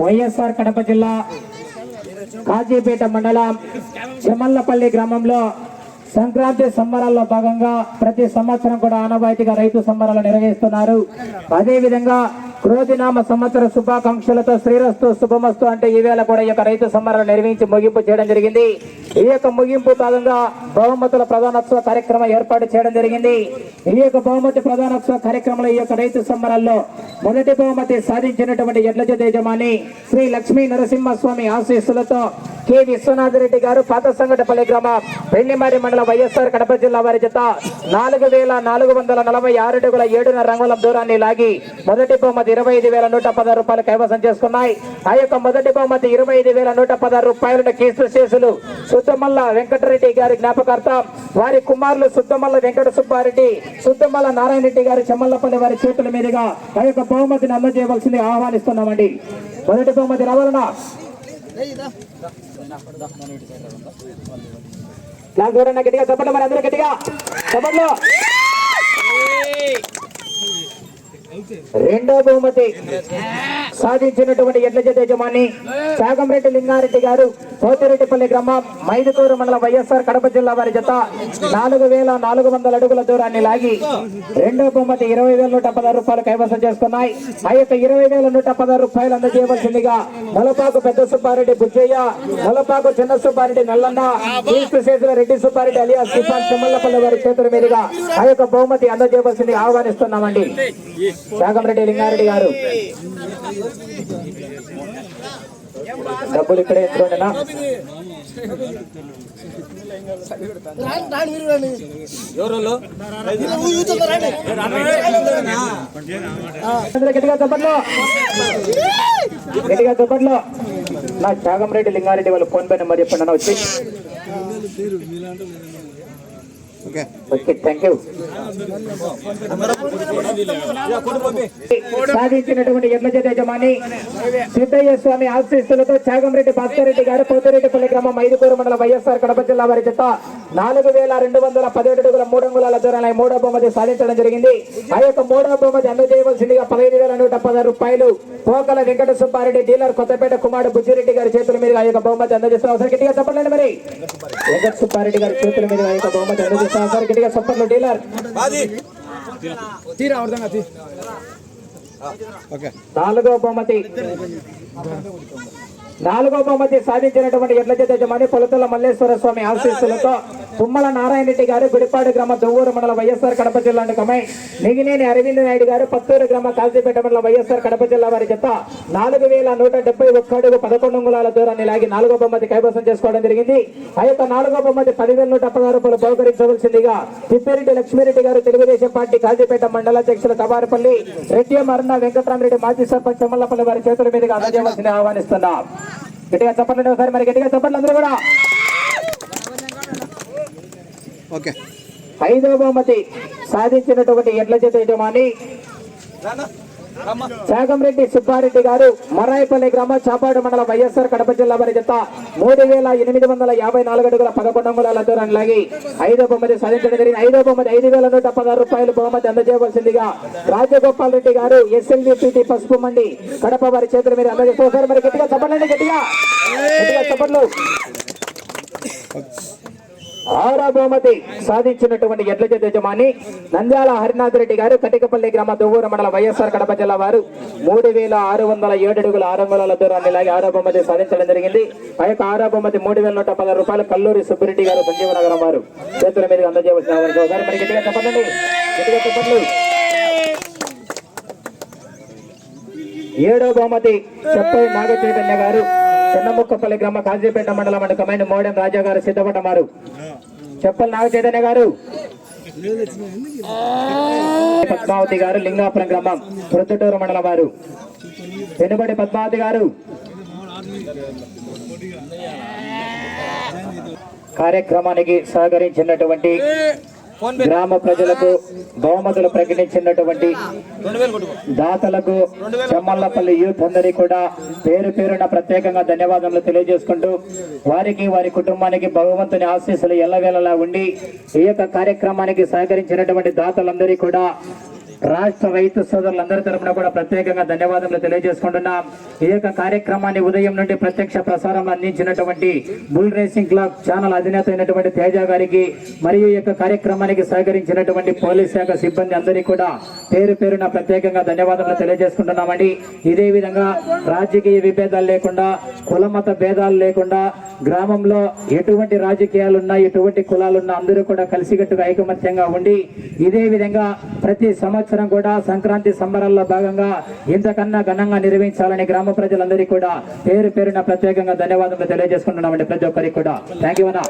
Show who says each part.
Speaker 1: వైఎస్ఆర్ కడప జిల్లా కాజీపేట మండలం చెమల్లపల్లి గ్రామంలో సంక్రాంతి సంబరాల్లో భాగంగా ప్రతి సంవత్సరం కూడా ఆనవాయితీగా రైతు సంబరాలు నిర్వహిస్తున్నారు. అదేవిధంగా రోజునామ సంవత్సర శుభాకాంక్షలతో శ్రీరస్తు శుభమస్తు అంటే ఈవేళ కూడా ఈ యొక్క రైతు సంబరాలు నిర్వహించి ముగింపు చేయడం జరిగింది. ఈ యొక్క ముగింపు భాగంగా బహుమతుల ప్రధానోత్సవ కార్యక్రమం ఏర్పాటు చేయడం జరిగింది. ఈ యొక్క బహుమతి ప్రధానోత్సవ కార్యక్రమంలో ఈ యొక్క రైతు సంబరాల్లో మొదటి బహుమతి సాధించినటువంటి ఎడ్ల యజమాని శ్రీ లక్ష్మీ నరసింహస్వామి ఆశీస్సులతో కె విశ్వనాథ్ రెడ్డి గారు పాత సంఘటపల్లి గ్రామం పెళ్ళిమారి మండలం వైఎస్ఆర్ కడప జిల్లా వారి జత నాలుగు వేల నాలుగు వందల నలభై ఆరు అడుగుల ఏడున్నర రంగుల దూరాన్ని లాగి మొదటి బహుమతి ఇరవై ఐదు వేల నూట పదహారు రూపాయలు కైవసం చేసుకున్నాయి. ఆ యొక్క మొదటి బహుమతి ఇరవై ఐదు వేల నూట పదహారు రూపాయలను కీసు శేషులు సుద్దమల్ల వెంకటరెడ్డి గారి జ్ఞాపకార్థం. వారి కుమారులు సుద్దమల్ల వెంకట సుబ్బారెడ్డి సుద్దమల్ల నారాయణ రెడ్డి గారి చెమ్మల్లపల్లి వారి చేతుల మీదుగా ఆ యొక్క బహుమతిని అందజేయవలసింది ఆహ్వానిస్తున్నామండి. మొదటి బహుమతి రావాలన్నా. నాకు చూడండి గట్టిగా చెప్పండి మరి అందరూ గట్టిగా. చెప్పండి రెండో బహుమతి. సాధించినటువంటి ఎడ్ల జత యజమాని శాగంరెడ్డి లింగారెడ్డి గారు పోతిరెడ్డిపల్లి గ్రామం మైదుకూరు మండలం వైఎస్ఆర్ కడప జిల్లా వారి జత నాలుగు వేల నాలుగు వందల అడుగుల దూరాన్ని లాగి రెండో బహుమతి ఇరవై వేల నూట పదహారు రూపాయలు కైవసం చేసుకున్నాయి. ఆ యొక్క ఇరవై వేల నూట పదహారు రూపాయలు అందజేయవలసిందిగా మొలపాకు పెద్ద సుబ్బారెడ్డి బుజ్జయ్య మొలపాకు చిన్న సుబ్బారెడ్డి నల్లన్న ఈస్ట్ శేషుల రెడ్డి సుబ్బారెడ్డి అలియా శ్రీపాన్ చిమ్మల్లపల్లి వారి చేతుల మీదుగా ఆ యొక్క బహుమతి అందజేయవలసింది ఆహ్వానిస్తున్నామండి. శాగంరెడ్డి లింగారెడ్డి గారు. డబ్బులు ఇక్కడే ఎత్తుకోండినా గట్టిగా చెప్పట్లో. గట్టిగా చెప్పట్లో. నా చాగంరెడ్డి లింగారెడ్డి వాళ్ళు ఫోన్ పే నెంబర్ చెప్పండి అన్న వచ్చి సాధించినటువంటి ఎడ్ల జత యజమాని సిద్ధయ్య స్వామి ఆశీస్సులతో చాగంరెడ్డి భాస్కర్ రెడ్డి గారు పోతిరెడ్డిపల్లి గ్రామం ఐదుకూరు మండలం వైఎస్ఆర్ కడప జిల్లా వారి చేత నాలుగు వేల రెండు వందల పదిహేడు అడుగుల మూడు అంగుళాల దూరాల మూడో బహుమతి సాధించడం జరిగింది. ఆ యొక్క మూడో బహుమతి అందజేయవలసిందిగా పదహైదు వేల నూట పదహారు రూపాయలు పోకల వెంకట సుబ్బారెడ్డి డీలర్ కొత్తపేట కుమారుడు బుజ్జిరెడ్డి గారి చేతుల మీద ఆ యొక్క బహుమతి అందజేస్తున్నారు ఒకసారి గట్టిగా చెప్పండి మరి. వెంకట సుబ్బారెడ్డి గారి చేతుల మీద ఆ యొక్క బహుమతి అందజేస్తారు ఒకసారి గట్టిగా చెప్పండి డీలర్.
Speaker 2: తీరా
Speaker 1: నాలుగో బహుమతి. నాలుగో బహుమతి సాధించినటువంటి ఎడ్ల జత యజమాని పొలతుల మల్లేశ్వర స్వామి ఆశీస్సులతో తుమ్మల నారాయణ రెడ్డి గారు గుడిపాడు గ్రామ దువ్వూరు మండల వైఎస్ఆర్ కడప జిల్లా కమై. నిగినేని అరవింద్ నాయుడు గారు పత్తూరు గ్రామ కాల్చిపేట మండల వైఎస్ఆర్ కడప జిల్లా వారి జత. నాలుగు వేల నూట డెబ్బై ఒక్క అడుగు పదకొండు అంగుళాల దూరాన్ని లాగి నాలుగో బొమ్మది కైవసం చేసుకోవడం జరిగింది. ఆ యొక్క నాలుగో బొమ్మది పదివేల నూట పదహారు రూపాయలు బహుకరించవలసిందిగా తిప్పిరెడ్డి లక్ష్మీరెడ్డి గారు తెలుగుదేశం పార్టీ కాజీపేట మండల అధ్యక్షులు తవారపల్లి రెడ్డి మరణ వెంకటరామరెడ్డి మాజీ సర్పంచ్ చెమ్మల్లపల్లి వారి చేతుల మీదుగా అందజేయవలసింది ఆహ్వానిస్తున్నాం. గట్టిగా చెప్పండి ఒకసారి మరి గట్టిగా చెప్పండి అందరూ కూడా.
Speaker 2: ఓకే.
Speaker 1: ఐదవ బహుమతి సాధించినటువంటి ఎడ్ల చేత యజమాని చాగంరెడ్డి సుబ్బారెడ్డి గారు మరాయిపల్లి గ్రామ చాపాడు మండలం వైఎస్ఆర్ కడప జిల్లా వారి జత మూడు వేల ఎనిమిది వందల యాభై నాలుగు అడుగుల పదకొండు అంగుళాల దూరాన్ని లాగి ఐదో బహుమతి సాధించడం జరిగింది. ఐదో బహుమతి ఐదు వేల నూట పదహారు రూపాయలు బహుమతి అందజేయవలసిందిగా రాజగోపాల్ రెడ్డి గారు ఎస్ఎల్వి పిటి పసుపు మండి కడప వారి చేతుల మీద అందజేస్తారు మరి గట్టిగా చెప్పండి గట్టిగా. గట్టిగా చెప్పండి ఆరో బహుమతి సాధించినటువంటి ఎడ్ల జత యజమాని నంద్యాల హరినాథ్ రెడ్డి గారు కటికపల్లి గ్రామ దువ్వూరు మండల వైఎస్ఆర్ కడప జిల్లా వారు మూడు వేల ఆరు వందల ఏడు అడుగుల ఆరు వందల దూరాన్ని ఇలాగే ఆరో బహుమతి సాధించడం జరిగింది. ఆ యొక్క ఆరో బహుమతి మూడు వేల నూట పదహారు రూపాయలు కల్లూరి సుబ్బిరెడ్డి గారు సంజీవనగరం వారు. చేతుల మీద అందజేయవలసిన వారికి ఒకసారి గట్టిగా చెప్పండి. గట్టిగా చెప్పండి. ఏడో బహుమతి చెప్పై నాగ చైతన్య గారు. చిన్నముక్కపల్లి గ్రామ కాజీపేట మండలం అండ్ మోడెం రాజా గారు సిద్ధపడ్డమారు చెప్పల్ నాగ చైతన్య గారు. పద్మావతి గారు లింగాపురం గ్రామం ప్రొద్దుటూరు మండలం వారు. వెనుబడి పద్మావతి గారు. కార్యక్రమానికి సహకరించినటువంటి గ్రామ ప్రజలకు బహుమతులు ప్రకటించినటువంటి దాతలకు చెమ్మల్లపల్లి యూత్ అందరి కూడా పేరు పేరున ప్రత్యేకంగా ధన్యవాదములు తెలియజేసుకుంటూ వారికి వారి కుటుంబానికి భగవంతుని ఆశీస్సులు ఎల్లవేళలా ఉండి ఈ యొక్క కార్యక్రమానికి సహకరించినటువంటి దాతలందరికీ కూడా రాష్ట్ర రైతు సోదరులందరి తరపున కూడా ప్రత్యేకంగా ధన్యవాదములు తెలియజేసుకుంటున్నాం. ఈ యొక్క కార్యక్రమాన్ని ఉదయం నుండి ప్రత్యక్ష ప్రసారం అందించినటువంటి బుల్ రేసింగ్ క్లబ్ ఛానల్ అధినేత అయినటువంటి తేజ గారికి మరియు ఈ యొక్క కార్యక్రమానికి సహకరించినటువంటి పోలీస్ శాఖ సిబ్బంది అందరికీ కూడా పేరు పేరున ప్రత్యేకంగా ధన్యవాదములు తెలియజేసుకుంటున్నామండి. ఇదే విధంగా రాజకీయ విభేదాలు లేకుండా కులమత భేదాలు లేకుండా గ్రామంలో ఎటువంటి రాజకీయాలు ఉన్నా ఎటువంటి కులాలున్నా అందరూ కూడా కలిసికట్టుగా ఐకమత్యంగా ఉండి ఇదే విధంగా ప్రతి సంవత్సరం కూడా సంక్రాంతి సంబరాల్లో భాగంగా ఇంతకన్నా ఘనంగా నిర్వహించాలని గ్రామ ప్రజలందరికీ కూడా పేరు పేరున ప్రత్యేకంగా ధన్యవాదాలు తెలియజేసుకుంటున్నామండి ప్రతి ఒక్కరికి కూడా. థ్యాంక్ యూ అన్న.